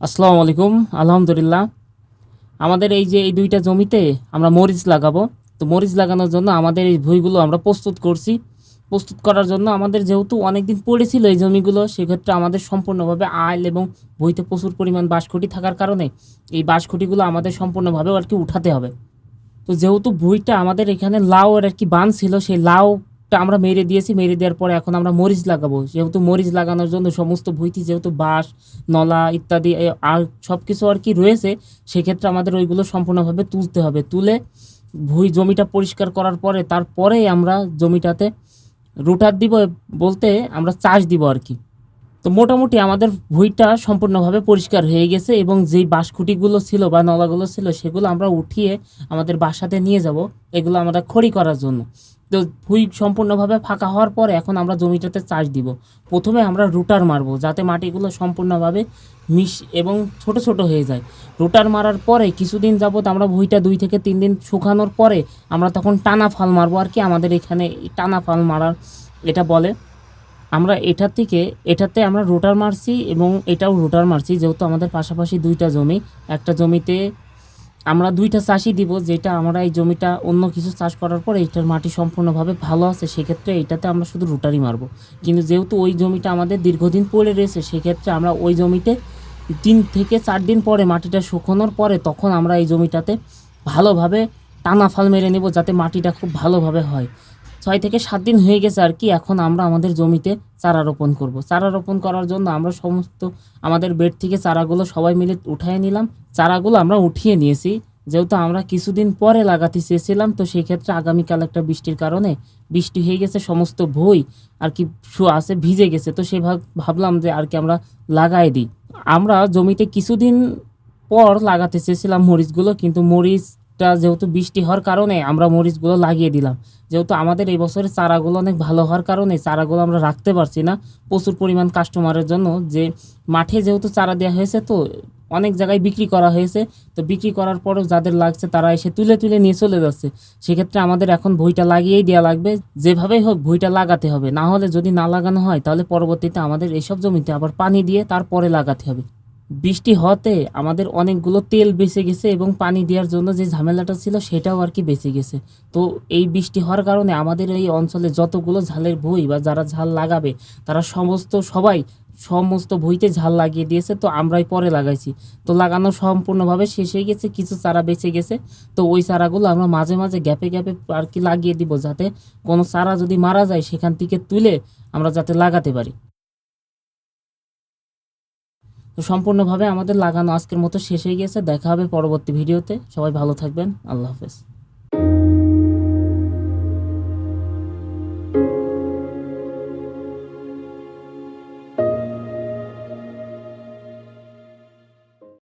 আসসালামু আলাইকুম, আলহামদুলিল্লাহ। আমাদের এই যে এই দুইটা জমিতে আমরা মরিচ লাগাবো, তো মরিচ লাগানোর জন্য আমাদের এই ভুঁইগুলো আমরা প্রস্তুত করছি। প্রস্তুত করার জন্য আমাদের যেহেতু অনেকদিন পড়েছিল এই জমিগুলো, সেক্ষেত্রে আমাদের সম্পূর্ণভাবে আইল এবং ভুঁইতে প্রচুর পরিমাণ বাঁশখুঁটি থাকার কারণে এই বাঁশখুঁটিগুলো আমাদের সম্পূর্ণভাবে আর কি উঠাতে হবে। তো যেহেতু ভুঁইটা আমাদের এখানে লাউ আর কি বান ছিল, সেই লাউটা আমরা মেরে দিয়েছি, মেরে দেওয়ার পরে এখন আমরা মরিচ লাগাবো। যেহেতু মরিচ লাগানোর জন্য সমস্ত ভুঁইটি যেহেতু বাঁশ, নলা ইত্যাদি আর সব কিছু আর কি রয়েছে, সেক্ষেত্রে আমাদের ওইগুলো সম্পূর্ণভাবে তুলতে হবে। তুলে ভুঁই জমিটা পরিষ্কার করার পরে তারপরেই আমরা জমিটাতে রুটার দিব বলতে আমরা চাষ দিব আর কি। তো মোটামুটি আমাদের ভুঁইটা সম্পূর্ণভাবে পরিষ্কার হয়ে গেছে এবং যেই বাঁশখুঁটিগুলো ছিল বা নলাগুলো ছিল সেগুলো আমরা উঠিয়ে আমাদের বাসাতে নিয়ে যাব। এগুলো আমরা খড়ি করার জন্য। তো ভুঁই সম্পূর্ণভাবে ফাঁকা হওয়ার পরে এখন আমরা জমিটাতে চাষ দিব। প্রথমে আমরা রুটার মারবো যাতে মাটিগুলো সম্পূর্ণভাবে মিশ এবং ছোট ছোট হয়ে যায়। রুটার মারার পরে কিছুদিন যাবত আমরা ভুঁইটা দুই থেকে তিন দিন শুকানোর পরে আমরা তখন টানা ফাল মারবো আর কি আমাদের এখানে টানা ফাল মারার এটা বলে। আমরা এটার থেকে, এটাতে আমরা রোটার মারছি এবং এটাও রোটার মারছি, যেহেতু আমাদের পাশাপাশি দুইটা জমি। একটা জমিতে আমরা দুইটা চাষই দিব, যেটা আমরা এই জমিটা অন্য কিছু চাষ করার পর এইটার মাটি সম্পূর্ণভাবে ভালো আছে, সেক্ষেত্রে এটাতে আমরা শুধু রোটারই মারবো। কিন্তু যেহেতু ওই জমিটা আমাদের দীর্ঘদিন পড়ে রয়েছে, সেক্ষেত্রে আমরা ওই জমিতে তিন থেকে চার দিন পরে মাটিটা শুকোনোর পরে তখন আমরা এই জমিটাতে ভালোভাবে টানা ফাল মেরে নেব, যাতে মাটিটা খুব ভালোভাবে হয়। ছয় থেকে সাত দিন হয়ে গেছে আর কি, এখন আমরা আমাদের জমিতে চারা রোপণ করব। চারা রোপণ করার জন্য আমরা সমস্ত আমাদের বেড থেকে চারাগুলো সবাই মিলে উঠায় নিলাম। চারাগুলো আমরা উঠিয়ে নিয়েছি। যেহেতু আমরা কিছুদিন পরে লাগাতে চেয়েছিলাম, তো সেই ক্ষেত্রে আগামীকাল একটা বৃষ্টির কারণে বৃষ্টি হয়ে গেছে, সমস্ত ভই আর কি আছে ভিজে গেছে, তো ভাব ভাবলাম যে আর কি আমরা লাগাই দিই। আমরা জমিতে কিছুদিন পর লাগাতে চেয়েছিলাম মরিচগুলো, কিন্তু মরিচটা যেহেতু বৃষ্টি হওয়ার কারণে আমরা মরিচগুলো লাগিয়ে দিলাম। যেহেতু আমাদের এই বছরের চারাগুলো অনেক ভালো হওয়ার কারণে চারাগুলো আমরা রাখতে পারছি না। প্রচুর পরিমাণ কাস্টমারের জন্য যে মাঠে যেহেতু চারা দেওয়া হয়েছে তো অনেক জায়গায় বিক্রি করা হয়েছে। তো বিক্রি করার পরেও যাদের লাগছে তারা এসে তুলে তুলে নিয়ে চলে যাচ্ছে। সেক্ষেত্রে আমাদের এখন ভুঁইটা লাগিয়েই দেওয়া লাগবে। যেভাবেই হোক ভুঁইটা লাগাতে হবে। না হলে যদি না লাগানো হয় তাহলে পরবর্তীতে আমাদের এইসব জমিতে আবার পানি দিয়ে তারপরে লাগাতে হবে। বৃষ্টি হতে আমাদের অনেকগুলো তেল বেঁচে গেছে এবং পানি দেওয়ার জন্য যে ঝামেলাটা ছিল সেটাও আর কি বেঁচে গেছে। তো এই বৃষ্টি হওয়ার কারণে আমাদের এই অঞ্চলে যতগুলো ঝালের ভুঁই বা যারা ঝাল লাগাবে, তারা সমস্ত সবাই সমস্ত ভুঁইতে ঝাল লাগিয়ে দিয়েছে, তো আমরাই পরে লাগাইছি। তো লাগানো সম্পূর্ণভাবে শেষ হয়ে গেছে, কিছু চারা বেঁচে গেছে। তো ওই চারাগুলো আমরা মাঝে মাঝে গ্যাপে গ্যাপে আর কি লাগিয়ে দিব যাতে কোনো চারা যদি মারা যায় সেখান থেকে তুলে আমরা যাতে লাগাতে পারি। তো সম্পূর্ণভাবে আমাদের লাগানো আজকের মতো শেষ হয়ে গিয়েছে দেখা হবে পরবর্তী ভিডিওতে। সবাই ভালো থাকবেন। আল্লাহ হাফেজ।